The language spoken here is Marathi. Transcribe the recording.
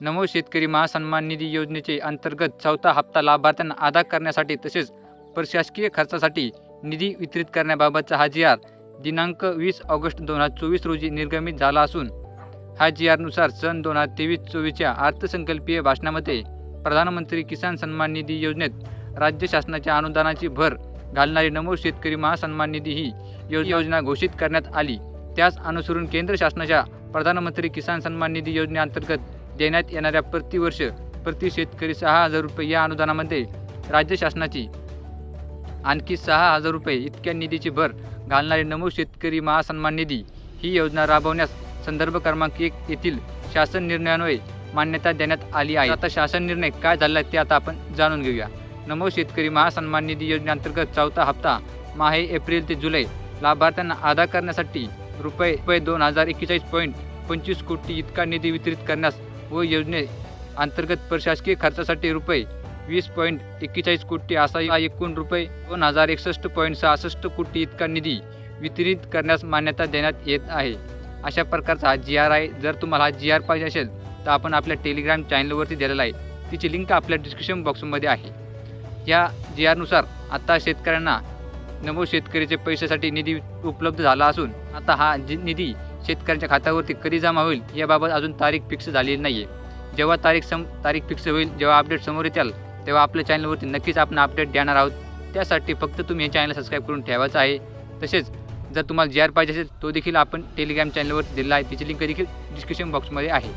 नमो शेतकरी महासन्मान निधी योजनेचे अंतर्गत चौथा हप्ता लाभार्थ्यांना अदा करण्यासाठी तसेच प्रशासकीय खर्चासाठी निधी वितरित करण्याबाबतचा हा जी आर दिनांक वीस ऑगस्ट दोन हजार चोवीस रोजी निर्गमित झाला असून हा जी आरनुसार सन दोन हजार तेवीस चोवीसच्या अर्थसंकल्पीय भाषणामध्ये प्रधानमंत्री किसान सन्मान निधी योजनेत राज्य शासनाच्या अनुदानाची भर घालणारी नमो शेतकरी महासन्मान निधी ही योजना घोषित करण्यात आली. त्यास अनुसरून केंद्र शासनाच्या प्रधानमंत्री किसान सन्मान निधी योजनेअंतर्गत देण्यात येणाऱ्या प्रतिवर्ष प्रति शेतकरी सहा हजार रुपये या अनुदानामध्ये राज्य शासनाची आणखी सहा हजार रुपये इतक्या निधीची भर घालणारी नमो शेतकरी महासन्मान निधी ही योजना राबवण्यास संदर्भ क्रमांक एक येथील शासन निर्णयान्वये मान्यता देण्यात आली आहे. आता शासन निर्णय काय झाला आहे ते आता आपण जाणून घेऊया. नमो शेतकरी महासन्मान निधी योजनेअंतर्गत चौथा हप्ता माहे एप्रिल ते जुलै लाभार्थ्यांना अदा करण्यासाठी रुपये रुपये दोन हजार एक्केचाळीस पॉईंट पंचवीस कोटी इतका निधी वितरित करण्यास व योजने अंतर्गत प्रशासकीय खर्चासाठी रुपये वीस पॉईंट एक्केचाळीस कोटी असा हा एकूण रुपये दोन हजार एकसष्ट पॉईंट सहासष्ट कोटी इतका निधी वितरित करण्यास मान्यता देण्यात येत आहे. अशा प्रकारचा हा जी आर आहे जर तुम्हाला हा जी आर पाहिजे असेल तर आपण आपल्या टेलिग्राम चॅनलवरती दिलेला आहे. तिची लिंक आपल्या डिस्क्रिप्शन बॉक्समध्ये आहे. या जी आरनुसार आता शेतकऱ्यांना नमो शेतकरीचे पैशासाठी निधी उपलब्ध झाला असून आता हा जी निधी शेतकऱ्यांच्या खात्यावरती कधी जमा होईल याबाबत अजून तारीख फिक्स झालेली नाही आहे जेव्हा तारीख सम तारीख फिक्स होईल जेव्हा अपडेट समोर येतील तेव्हा आपल्या चॅनलवरती नक्कीच आपण अपडेट देणार आहोत. त्यासाठी फक्त तुम्ही हे चॅनल सबस्क्राईब करून ठेवायचं आहे. तसेच जर तुम्हाला जी आर पाहिजे असेल तो देखील आपण टेलिग्राम चॅनलवर दिला आहे. तिची लिंक देखील डिस्क्रिप्शन बॉक्समध्ये आहे.